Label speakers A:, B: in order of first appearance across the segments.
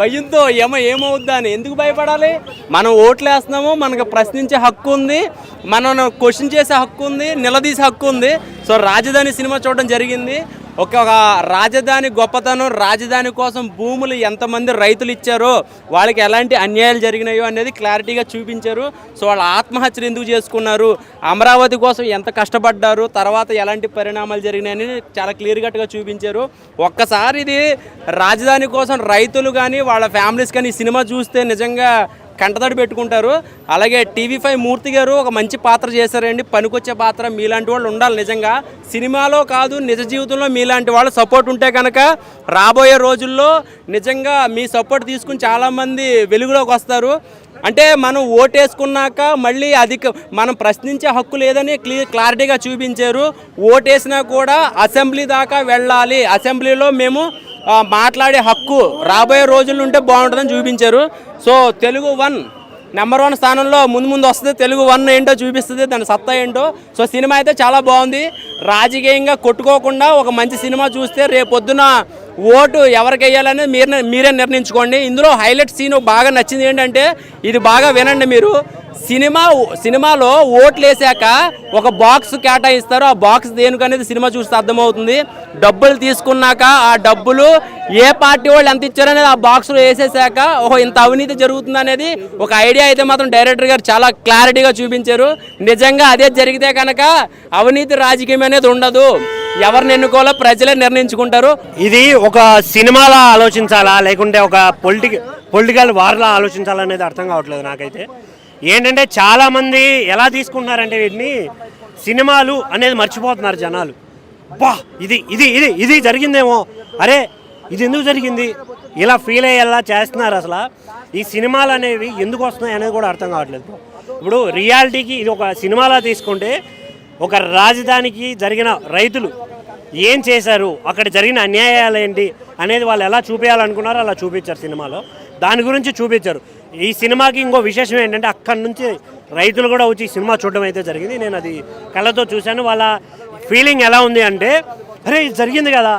A: భయంతో ఏమో ఏమవుద్దా అని ఎందుకు భయపడాలి? మనం ఓట్లు వేస్తున్నాము మనకు ప్రశ్నించే హక్కు ఉంది మనం క్వశ్చన్ చేసే హక్కు ఉంది నిలదీసే హక్కు ఉంది. సో రాజధాని సినిమా చూడడం జరిగింది. ఒక రాజధాని గొప్పతనం రాజధాని కోసం భూములు ఎంతమంది రైతులు ఇచ్చారో వాళ్ళకి ఎలాంటి అన్యాయాలు జరిగినాయో అనేది క్లారిటీగా చూపించారు. సో వాళ్ళ ఆత్మహత్యలు ఎందుకు చేసుకున్నారు? అమరావతి కోసం ఎంత కష్టపడ్డారు? తర్వాత ఎలాంటి పరిణామాలు జరిగినాయని చాలా క్లియర్ కట్గా చూపించారు. ఒక్కసారి ఇది రాజధాని కోసం రైతులు కానీ వాళ్ళ ఫ్యామిలీస్ కానీ సినిమా చూస్తే నిజంగా కంటతడి పెట్టుకుంటారు. అలాగే టీవీ ఫైవ్ మూర్తి గారు ఒక మంచి పాత్ర చేశారండి. పనికొచ్చే పాత్ర మీలాంటి వాళ్ళు ఉండాలి నిజంగా. సినిమాలో కాదు నిజ జీవితంలో మీలాంటి వాళ్ళు సపోర్ట్ ఉంటే కనుక రాబోయే రోజుల్లో నిజంగా మీ సపోర్ట్ తీసుకుని చాలామంది వెలుగులోకి వస్తారు. అంటే మనం ఓటేసుకున్నాక మళ్ళీ అధిక మనం ప్రశ్నించే హక్కు లేదని క్లియర్ క్లారిటీగా చూపించారు. ఓటేసినా కూడా అసెంబ్లీ దాకా వెళ్ళాలి. అసెంబ్లీలో మేము మాట్లాడే హక్కు రాబోయే రోజుల్లో ఉంటే బాగుంటుందని చూపించారు. So Telugu one number one స్థానంలో ముందు ముందు వస్తుంది. తెలుగు వన్ ఏంటో చూపిస్తుంది. దాని సత్తా ఏంటో. సో సినిమా అయితే చాలా బాగుంది. రాజకీయంగా కొట్టుకోకుండా ఒక మంచి సినిమా చూస్తే రేపొద్దున ఓటు ఎవరికి వేయాలనేది మీరు మీరే నిర్ణయించుకోండి. ఇందులో హైలైట్ సీన్ బాగా నచ్చింది ఏంటంటే ఇది బాగా వినండి మీరు. సినిమా సినిమాలో ఓట్లు వేసాక ఒక బాక్స్ కేటాయిస్తారు. ఆ బాక్స్ దేనికనేది సినిమా చూస్తే అర్థమవుతుంది. డబ్బులు తీసుకున్నాక ఆ డబ్బులు ఏ పార్టీ వాళ్ళు ఎంత ఇచ్చారనేది ఆ బాక్స్లో వేసేసాక ఓహో ఇంత అవినీతి జరుగుతుంది అనేది ఒక ఐడియా అయితే మాత్రం డైరెక్టర్ గారు చాలా క్లారిటీగా చూపించారు. నిజంగా అదే జరిగితే కనుక అవినీతి రాజకీయం అనేది ఉండదు. ఎవరిని ఎన్నుకోవాలో ప్రజలే నిర్ణయించుకుంటారు.
B: ఇది ఒక సినిమాలా ఆలోచించాలా? లేకుంటే ఒక పొలిటిక పొలిటికల్ వార్లా ఆలోచించాలా అనేది అర్థం కావట్లేదు నాకైతే. ఏంటంటే చాలామంది ఎలా తీసుకుంటున్నారంటే వీటిని? సినిమాలు అనేది మర్చిపోతున్నారు జనాలు. బా ఇది ఇది ఇది ఇది జరిగిందేమో. అరే ఇది ఎందుకు జరిగింది? ఇలా ఫీల్ అయ్యేలా చేస్తున్నారు అసలు. ఈ సినిమాలు అనేవి ఎందుకు వస్తున్నాయి అనేది కూడా అర్థం కావట్లేదు. ఇప్పుడు రియాలిటీకి ఇది ఒక సినిమాలా తీసుకుంటే ఒక రాజధానికి జరిగిన రైతులు ఏం చేశారు? అక్కడ జరిగిన అన్యాయాలు ఏంటి? అనేది వాళ్ళు ఎలా చూపించాలనుకున్నారో అలా చూపించారు సినిమాలో. దాని గురించి చూపించారు. ఈ సినిమాకి ఇంకో విశేషం ఏంటంటే అక్కడి నుంచి రైతులు కూడా వచ్చి ఈ సినిమా చూడడం అయితే జరిగింది. నేను అది కళ్ళతో చూశాను. వాళ్ళ ఫీలింగ్ ఎలా ఉంది అంటే అరే ఇది జరిగింది కదా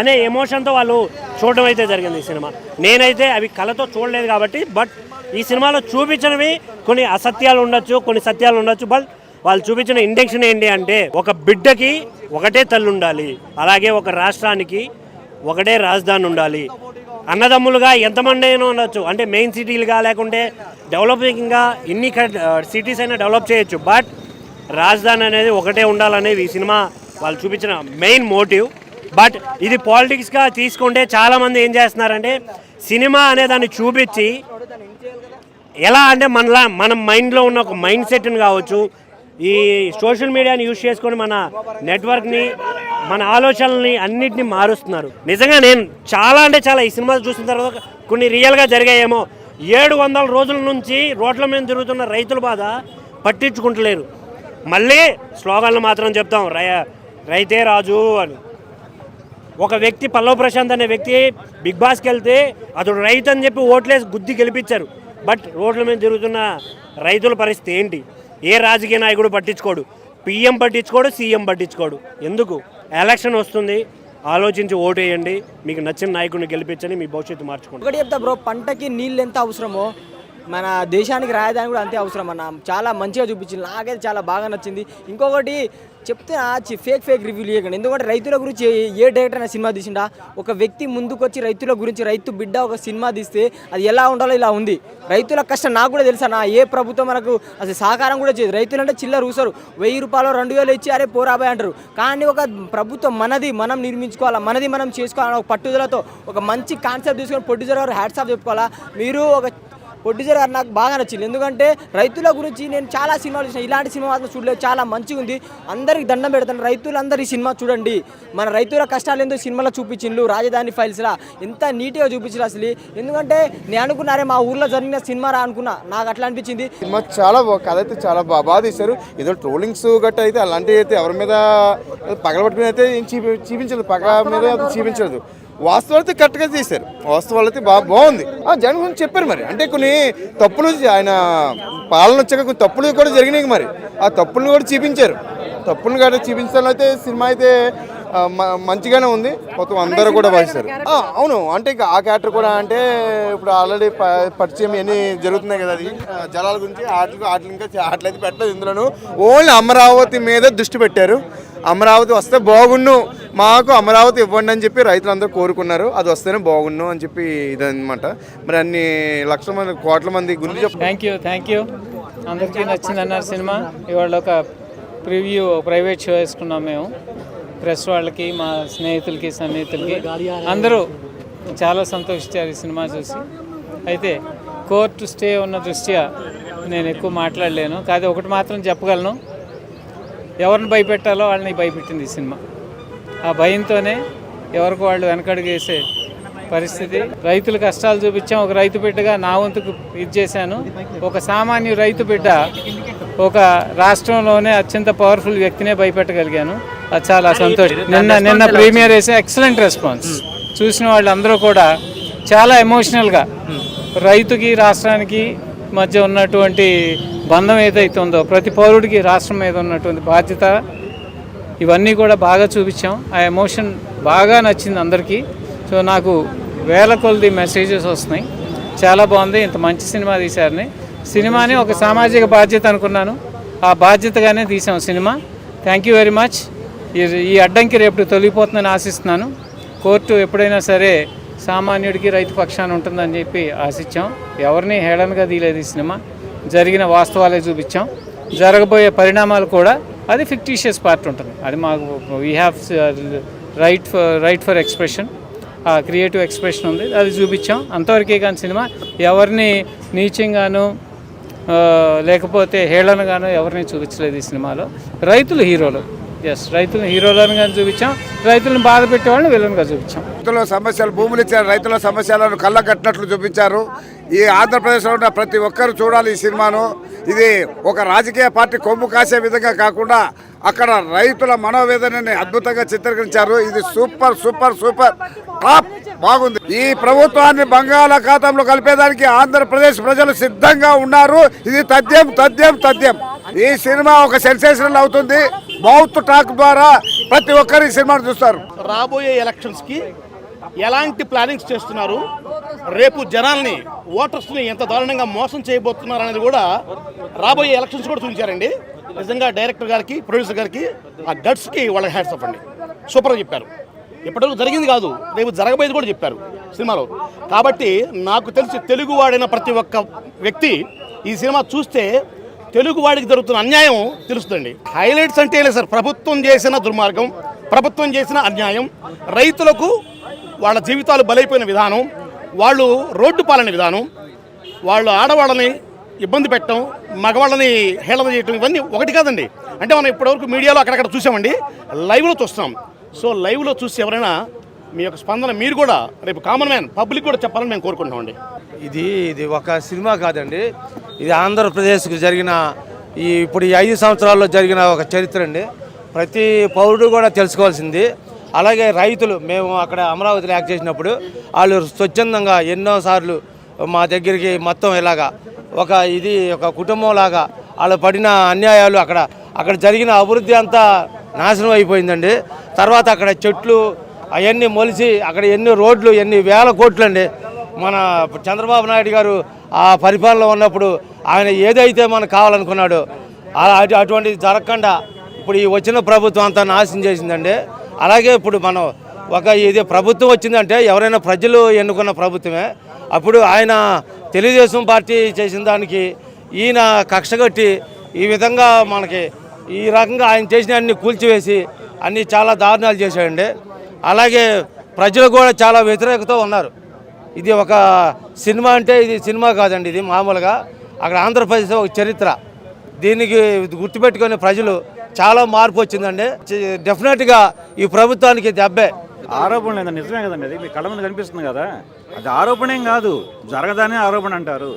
B: అనే ఎమోషన్తో వాళ్ళు చూడడం అయితే జరిగింది ఈ సినిమా. నేనైతే అవి కళతో చూడలేదు కాబట్టి బట్ ఈ సినిమాలో చూపించినవి కొన్ని అసత్యాలు ఉండొచ్చు కొన్ని సత్యాలు ఉండొచ్చు బట్ వాళ్ళు చూపించిన ఇండెక్షన్ ఏంటి అంటే ఒక బిడ్డకి ఒకటే తల్లి ఉండాలి అలాగే ఒక రాష్ట్రానికి ఒకటే రాజధాని ఉండాలి. అన్నదమ్ములుగా ఎంతమంది అయినా ఉండొచ్చు. అంటే మెయిన్ సిటీలుగా లేకుంటే డెవలపింగ్గా ఇన్ని సిటీస్ అయినా డెవలప్ చేయొచ్చు. బట్ రాజధాని అనేది ఒకటే ఉండాలనేది ఈ సినిమా వాళ్ళు చూపించిన మెయిన్ మోటివ్ బట్ ఇది పాలిటిక్స్గా తీసుకుంటే చాలామంది ఏం చేస్తున్నారంటే సినిమా అనే దాన్ని చూపించి ఎలా అంటే మనలా మన మైండ్లో ఉన్న ఒక మైండ్ సెట్ని కావచ్చు ఈ సోషల్ మీడియాని యూజ్ చేసుకొని మన నెట్వర్క్ని మన ఆలోచనల్ని అన్నిటిని మారుస్తున్నారు. నిజంగా నేను చాలా అంటే చాలా ఈ సినిమా చూసిన తర్వాత కొన్ని రియల్గా జరిగాయేమో. ఏడు వందల రోజుల నుంచి రోడ్ల మీద తిరుగుతున్న రైతుల బాధ పట్టించుకుంటలేరు. మళ్ళీ స్లోగాన్లు మాత్రం చెప్తాం రై రైతే రాజు అని. ఒక వ్యక్తి పల్లవ ప్రశాంత్ అనే వ్యక్తి బిగ్ బాస్కి వెళ్తే అతడు రైతు అని చెప్పి ఓట్లేసి గుద్ది గెలిపించారు. బట్ రోడ్ల మీద తిరుగుతున్న రైతుల పరిస్థితి ఏంటి? ఏ రాజకీయ నాయకుడు పట్టించుకోడు? పిఎం పట్టించుకోడు సీఎం పట్టించుకోడు. ఎందుకు? ఎలక్షన్ వస్తుంది. ఆలోచించి ఓటు వేయండి మీకు నచ్చిన నాయకుడిని గెలిపించని మీ భవిష్యత్తు మార్చుకోండి.
C: ఒకటి చెప్తా బ్రో పంటకి నీళ్ళు ఎంత అవసరమో మన దేశానికి రాజధాని కూడా అంతే అవసరం అన్న. చాలా మంచిగా చూపించింది. నాకైతే చాలా బాగా నచ్చింది. ఇంకొకటి చెప్తే ఫేక్ ఫేక్ రివ్యూలు ఇవ్వకండి ఎందుకంటే రైతుల గురించి ఏ- ఏ డైరెక్టర్ అయినా సినిమా తీసిండా? ఒక వ్యక్తి ముందుకొచ్చి రైతుల గురించి రైతు బిడ్డ ఒక సినిమా తీస్తే అది ఎలా ఉండాలో ఇలా ఉంది. రైతుల కష్టం నాకు కూడా తెలుసా నా. ఏ ప్రభుత్వం మనకు అసలు సహకారం కూడా చేయదు. రైతులు అంటే చిల్లర ఊసరు. వెయ్యి రూపాయలు రెండు వేలు ఇచ్చి అరే పోరాబాయ్ అంటారు. కానీ ఒక ప్రభుత్వం మనది మనం నిర్మించుకోవాలా? మనది మనం చేసుకోవాలని ఒక పట్టుదలతో ఒక మంచి కాన్సెప్ట్ తీసుకొని ప్రొడ్యూసర్ గారు హ్యాట్సాప్ చెప్పుకోవాలా? మీరు ఒక ప్రొడ్యూసర్ గారు నాకు బాగా నచ్చింది. ఎందుకంటే రైతుల గురించి నేను చాలా సినిమాలు చూసిన. ఇలాంటి సినిమా మాత్రం చూడలేదు. చాలా మంచిగా ఉంది. అందరికి దండం పెడతాను. రైతులందరూ ఈ సినిమా చూడండి. మన రైతుల కష్టాలు ఏందో సినిమాలో చూపించిండ్రు. రాజధాని ఫైల్స్లా. ఎంత నీట్గా చూపించారు అసలు. ఎందుకంటే నేను అనుకున్నారే మా ఊర్లో జరిగిన సినిమా రా అనుకున్నా. నాకు అట్లా అనిపించింది.
D: సినిమా చాలా కథ అయితే చాలా బాగా బాగా తీశారు. ఏదో ట్రోలింగ్స్ గట్ట అయితే అలాంటివి అయితే ఎవరి మీద పగలబట్టుకుని అయితే చూపి చూపించలేదు పగ మీద చూపించలేదు వాస్తవాలు అయితే కరెక్ట్గా తీశారు. వాస్తవాలు అయితే బాగా బాగుంది. ఆ, జగన్ గురించి చెప్పారు మరి. అంటే కొన్ని తప్పులు ఆయన పాలన వచ్చాక కొన్ని తప్పులు కూడా జరిగినాయి మరి. ఆ తప్పులను కూడా చూపించారు. తప్పులను కూడా చూపించడంలో అయితే సినిమా అయితే మంచిగానే ఉంది. మొత్తం అందరూ కూడా భావిస్తారు అవును. అంటే ఆ క్యారెక్టర్ కూడా అంటే ఇప్పుడు ఆల్రెడీ పరిచయం ఇవన్నీ జరుగుతున్నాయి కదా అది. జలాల గురించి ఆటలు ఆటలు ఇంకా ఆటలు అయితే పెట్టలేదు ఇందులోను. ఓన్లీ అమరావతి మీద దృష్టి పెట్టారు. అమరావతి వస్తే బాగుండు. మాకు అమరావతి ఇవ్వండి అని చెప్పి రైతులందరూ కోరుకున్నారు. అది వస్తేనే బాగుండు అని చెప్పి ఇదనమాట మరి అన్ని లక్షల మంది కోట్ల మంది గురించి
E: థ్యాంక్ యూ థ్యాంక్ యూ అందరికీ నచ్చిందన్నారు సినిమా. ఇవాళ ఒక ప్రివ్యూ ప్రైవేట్ షో వేసుకున్నాం మేము. ప్రెస్ వాళ్ళకి మా స్నేహితులకి సన్నిహితులకి. అందరూ చాలా సంతోషించారు ఈ సినిమా చూసి. అయితే కోర్టు స్టే ఉన్న దృష్ట్యా నేను ఎక్కువ మాట్లాడలేను. కాదు ఒకటి మాత్రం చెప్పగలను. ఎవరిని భయపెట్టాలో వాళ్ళని భయపెట్టింది ఈ సినిమా. ఆ భయంతోనే ఎవరికి వాళ్ళు వెనకడుగు వేసే పరిస్థితి. రైతుల కష్టాలు చూపించాం. ఒక రైతు బిడ్డగా నా వంతుకు ఇది చేశాను. ఒక సామాన్య రైతు బిడ్డ ఒక రాష్ట్రంలోనే అత్యంత పవర్ఫుల్ వ్యక్తినే భయపెట్టగలిగాను. అది చాలా సంతోషం. నిన్న నిన్న ప్రీమియర్ వేసే ఎక్సలెంట్ రెస్పాన్స్ చూసిన వాళ్ళందరూ కూడా చాలా ఎమోషనల్గా రైతుకి రాష్ట్రానికి మధ్య ఉన్నటువంటి బంధం ఏదైతే ఉందో ప్రతి పౌరుడికి రాష్ట్రం మీద ఉన్నటువంటి బాధ్యత ఇవన్నీ కూడా బాగా చూపించాం. ఆ ఎమోషన్ బాగా నచ్చింది అందరికీ. సో నాకు వేల కొలది మెసేజెస్ వస్తున్నాయి. చాలా బాగుంది. ఇంత మంచి సినిమా తీశారని. సినిమాని ఒక సామాజిక బాధ్యత అనుకున్నాను. ఆ బాధ్యతగానే తీసాం cinema. Thank you very much ఈ- ఈ అడ్డంకి రేపు తొలగిపోతుందని ఆశిస్తున్నాను. కోర్టు ఎప్పుడైనా సరే సామాన్యుడికి రైతు పక్షాన ఉంటుందని చెప్పి ఆశించాం. ఎవరిని హేళనగా తీయలేదు ఈ సినిమా. జరిగిన వాస్తవాలే చూపించాం. జరగబోయే పరిణామాలు కూడా అది ఫిక్టీషియస్ పార్ట్ ఉంటుంది. అది మాకు we have right for right for expression ఆ క్రియేటివ్ ఎక్స్ప్రెషన్ ఉంది. అది చూపించాం. అంతవరకే కానీ సినిమా ఎవరిని నీచంగాను లేకపోతే హేళనగాను ఎవరిని చూపించలేదు ఈ సినిమాలో. రైతులు హీరోలు. ఎస్ రైతులను హీరోలను కానీ చూపించాం. రైతులను బాధ పెట్టేవాళ్ళని విలన్గా చూపించాం.
F: రైతుల సమస్యలు భూములు ఇచ్చారు రైతుల సమస్యలను కళ్ళ కట్టినట్లు చూపించారు. ఈ ఆంధ్రప్రదేశ్లో ఉన్న ప్రతి ఒక్కరు చూడాలి ఈ సినిమాను. ఇది ఒక రాజకీయ పార్టీ కొమ్ము కాసే విధంగా కాకుండా అక్కడ రైతుల మనోవేదనని అద్భుతంగా చిత్రీకరించారు. ఇది సూపర్ సూపర్ సూపర్. టాప్. బాగుంది. ఈ ప్రభుత్వాన్ని బంగాళాఖాతంలో కలిపేదానికి ఆంధ్రప్రదేశ్ ప్రజలు సిద్ధంగా ఉన్నారు. ఇది తథ్యం తథ్యం తథ్యం. ఈ సినిమా ఒక సెన్సేషనల్ అవుతుంది. మౌత్ టాక్ ద్వారా ప్రతి ఒక్కరు ఈ సినిమాను చూస్తారు.
G: రాబోయే ఎలక్షన్స్కి ఎలాంటి ప్లానింగ్స్ చేస్తున్నారు? రేపు జనాల్ని ఓటర్స్ని ఎంత దారుణంగా మోసం చేయబోతున్నారు అనేది కూడా రాబోయే ఎలక్షన్స్ కూడా చూపించారండి. నిజంగా డైరెక్టర్ గారికి ప్రొడ్యూసర్ గారికి ఆ గట్స్కి వాళ్ళకి హ్యాట్స్ అవ్వండి సూపర్గా చెప్పారు. ఇప్పటివరకు జరిగింది కాదు రేపు జరగబోయేది కూడా చెప్పారు సినిమాలో. కాబట్టి నాకు తెలిసి తెలుగువాడైన ప్రతి ఒక్క వ్యక్తి ఈ సినిమా చూస్తే తెలుగు వాడికి జరుగుతున్న అన్యాయం తెలుస్తుందండి. హైలైట్స్ అంటే లేదు సార్ ప్రభుత్వం చేసిన దుర్మార్గం ప్రభుత్వం చేసిన అన్యాయం. రైతులకు వాళ్ళ జీవితాలు బలైపోయిన విధానం వాళ్ళు రోడ్డు పాలన విధానం వాళ్ళు ఆడవాళ్ళని ఇబ్బంది పెట్టడం మగవాళ్ళని హేళన చేయటం ఇవన్నీ ఒకటి కాదండి. అంటే మనం ఇప్పటివరకు మీడియాలో అక్కడక్కడ చూసామండి. లైవ్లో చూస్తున్నాం. సో లైవ్లో చూసి ఎవరైనా మీ యొక్క స్పందన మీరు కూడా రేపు కామన్ మ్యాన్ పబ్లిక్ కూడా చెప్పాలని మేము కోరుకుంటున్నామండి.
H: ఇది ఇది ఒక సినిమా కాదండి. ఇది ఆంధ్రప్రదేశ్కి జరిగిన ఈ ఇప్పుడు ఈ ఐదు సంవత్సరాల్లో జరిగిన ఒక చరిత్ర అండి. ప్రతి పౌరుడు కూడా తెలుసుకోవాల్సింది. అలాగే రైతులు మేము అక్కడ అమరావతిలో యాక్ట్ చేసినప్పుడు వాళ్ళు స్వచ్ఛందంగా ఎన్నోసార్లు మా దగ్గరికి మొత్తం ఇలాగా ఒక ఇది ఒక కుటుంబం లాగా వాళ్ళు పడిన అన్యాయాలు అక్కడ అక్కడ జరిగిన అభివృద్ధి అంతా నాశనం అయిపోయిందండి. తర్వాత అక్కడ చెట్లు అవన్నీ మొలిచి అక్కడ ఎన్ని రోడ్లు ఎన్ని వేల కోట్లు అండి మన చంద్రబాబు నాయుడు గారు ఆ పరిపాలనలో ఉన్నప్పుడు ఆయన ఏదైతే మనకు కావాలనుకున్నాడో అటు- అటువంటిది జరగకుండా ఇప్పుడు ఈ వచ్చిన ప్రభుత్వం అంతా నాశనం చేసిందండి. అలాగే ఇప్పుడు మనం ఒక ఇది ప్రభుత్వం వచ్చిందంటే ఎవరైనా ప్రజలు ఎన్నుకున్న ప్రభుత్వమే. అప్పుడు ఆయన తెలుగుదేశం పార్టీ చేసిన దానికి ఈయన కక్షగట్టి ఈ విధంగా మనకి ఈ రకంగా ఆయన చేసిన అన్ని కూల్చివేసి అన్ని చాలా దారుణాలు చేశాడండి. అలాగే ప్రజలు కూడా చాలా వ్యతిరేకత ఉన్నారు. ఇది ఒక సినిమా అంటే ఇది సినిమా కాదండి ఇది మామూలుగా. అక్కడ ఆంధ్రప్రదేశ్ ఒక చరిత్ర. దీనికి గుర్తుపెట్టుకునే ప్రజలు చాలా మార్పు వచ్చిందండి. డెఫినెట్గా ఈ ప్రభుత్వానికి దెబ్బే
I: ఆరోపణ లేదా నిజమే కదండి అది మీ కళ్ళ మీద కనిపిస్తుంది కదా? అది ఆరోపణేం కాదు. జరగదనే ఆరోపణ అంటారు.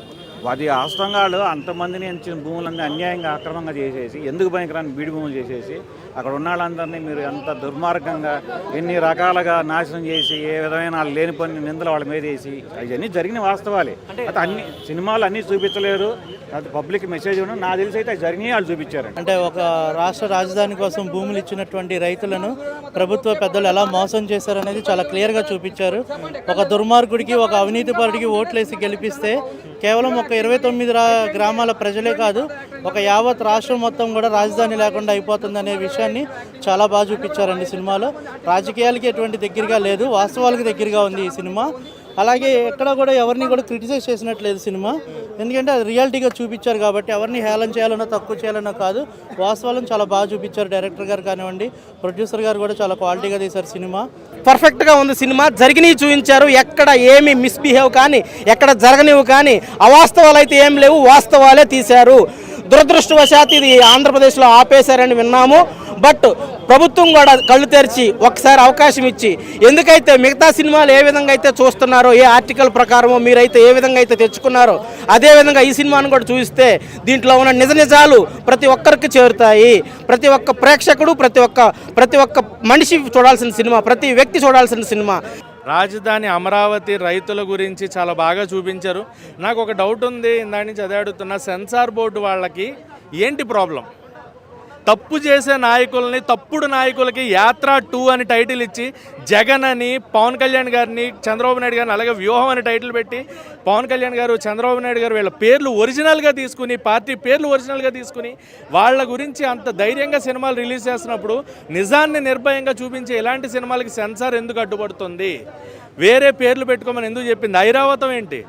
I: అది వాస్తవంగా అంతమందిని ఎంచిన భూములన్నీ అన్యాయంగా అక్రమంగా చేసేసి ఎందుకు భయంకరాన్ని బీడి భూములు చేసేసి అక్కడ ఉన్న వాళ్ళందరినీ మీరు ఎంత దుర్మార్గంగా ఎన్ని రకాలుగా నాశనం చేసి ఏ విధమైన లేని పని నిందలు వాళ్ళ మీద వేసి అవన్నీ జరిగిన వాస్తవాలే. అయితే అన్ని సినిమాలు అన్నీ చూపించలేరు. అది పబ్లిక్ మెసేజ్ ఉండదు నా తెలిసి అయితే జరిగినాయి వాళ్ళు చూపించారు.
J: అంటే ఒక రాష్ట్ర రాజధాని కోసం భూములు ఇచ్చినటువంటి రైతులను ప్రభుత్వ పెద్దలు ఎలా మోసం చేశారనేది చాలా క్లియర్గా చూపించారు. ఒక దుర్మార్గుడికి ఒక అవినీతిపరుడికి ఓట్లేసి గెలిపిస్తే కేవలం ఒక ఇరవై తొమ్మిది గ్రామాల ప్రజలే కాదు ఒక యావత్ రాష్ట్రం మొత్తం కూడా రాజధాని లేకుండా అయిపోతుంది అనే విషయాన్ని చాలా బాగా చూపించారండి సినిమాలో. రాజకీయాలకి ఎటువంటి దగ్గరగా లేదు వాస్తవాలకు దగ్గరగా ఉంది ఈ సినిమా. అలాగే ఎక్కడ కూడా ఎవరిని కూడా క్రిటిసైజ్ చేసినట్లేదు సినిమా. ఎందుకంటే అది రియాలిటీగా చూపించారు కాబట్టి ఎవరిని హేళన చేయాలన్నా తక్కువ చేయాలన్నా కాదు. వాస్తవాలను చాలా బాగా చూపించారు డైరెక్టర్ గారు కానివ్వండి ప్రొడ్యూసర్ గారు కూడా చాలా క్వాలిటీగా తీశారు సినిమా.
H: పర్ఫెక్ట్గా ఉంది సినిమా. జరిగినవి చూపించారు. ఎక్కడ ఏమి మిస్బిహేవ్ కానీ ఎక్కడ జరగనివి కానీ అవాస్తవాలు అయితే ఏం లేవు. వాస్తవాలే తీశారు. దురదృష్టవశాత్ ఇది ఆంధ్రప్రదేశ్లో ఆపేశారని విన్నాము. బట్ ప్రభుత్వం కూడా కళ్ళు తెరిచి ఒకసారి అవకాశం ఇచ్చి ఎందుకైతే మిగతా సినిమాలు ఏ విధంగా అయితే చూస్తున్నారో ఏ ఆర్టికల్ ప్రకారమో మీరైతే ఏ విధంగా అయితే తెచ్చుకున్నారో అదే విధంగా ఈ సినిమాను కూడా చూస్తే దీంట్లో ఉన్న నిజ నిజాలు ప్రతి ఒక్కరికి చేరుతాయి. ప్రతి ఒక్క ప్రేక్షకుడు ప్రతి ఒక్క ప్రతి ఒక్క మనిషి చూడాల్సిన సినిమా ప్రతి వ్యక్తి చూడాల్సిన సినిమా. రాజధాని అమరావతి రైతుల గురించి చాలా బాగా చూపించారు. నాకు ఒక డౌట్ ఉంది ఇందాక నుంచి అదే అడుగుతున్నా సెన్సార్ బోర్డు వాళ్ళకి ఏంటి ప్రాబ్లం తప్పు చేసే నాయకుల్ని తప్పుడు నాయకులకి యాత్ర టూ అని టైటిల్ ఇచ్చి జగన్ అని పవన్ కళ్యాణ్ గారిని చంద్రబాబు నాయుడు గారిని అలాగే వ్యూహం అని టైటిల్ పెట్టి పవన్ కళ్యాణ్ గారు చంద్రబాబు నాయుడు గారు వీళ్ళ పేర్లు ఒరిజినల్గా తీసుకుని పార్టీ పేర్లు ఒరిజినల్గా తీసుకుని వాళ్ళ గురించి అంత ధైర్యంగా సినిమాలు రిలీజ్ చేస్తున్నప్పుడు నిజాన్ని నిర్భయంగా చూపించే ఇలాంటి సినిమాలకి సెన్సార్ ఎందుకు అడ్డుపడుతుంది? వేరే పేర్లు పెట్టుకోమని ఎందుకు చెప్పింది? ఐరావతం ఏంటి?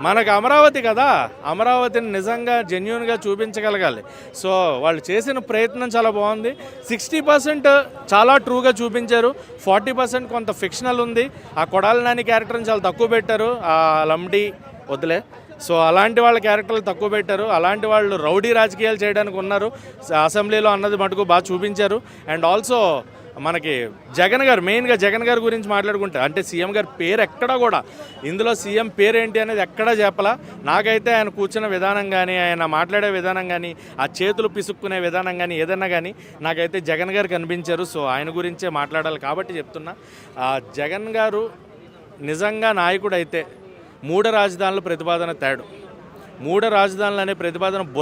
H: మనకు అమరావతి కదా అమరావతిని నిజంగా జెన్యున్గా చూపించగలగాలి. సో వాళ్ళు చేసిన ప్రయత్నం చాలా బాగుంది. సిక్స్టీ పర్సెంట్ చాలా ట్రూగా చూపించారు. ఫార్టీ పర్సెంట్ కొంత ఫిక్షనల్ ఉంది. ఆ కొడాలి నాని క్యారెక్టర్ని చాలా తక్కువ పెట్టారు. ఆ లమ్డి వదిలే సో అలాంటి వాళ్ళ క్యారెక్టర్లు తక్కువ పెట్టారు. అలాంటి వాళ్ళు రౌడీ రాజకీయాలు చేయడానికి ఉన్నారు. అసెంబ్లీలో అన్నది మటుకు బాగా చూపించారు. అండ్ ఆల్సో మనకి జగన్ గారు మెయిన్గా జగన్ గారి గురించి మాట్లాడుకుంటే అంటే సీఎం గారి పేరు ఎక్కడా కూడా ఇందులో సీఎం పేరు ఏంటి అనేది ఎక్కడా చెప్పలా. నాకైతే ఆయన కూర్చున్న విధానం కానీ ఆయన మాట్లాడే విధానం కానీ ఆ చేతులు పిసుక్కునే విధానం కానీ ఏదైనా కానీ నాకైతే జగన్ గారు కనిపించారు. సో ఆయన గురించే మాట్లాడాలి కాబట్టి చెప్తున్నా. ఆ జగన్ గారు నిజంగా నాయకుడు అయితే మూడు రాజధానుల ప్రతిపాదన తేడు. మూడ రాజధానులు అనే ప్రతిపాదన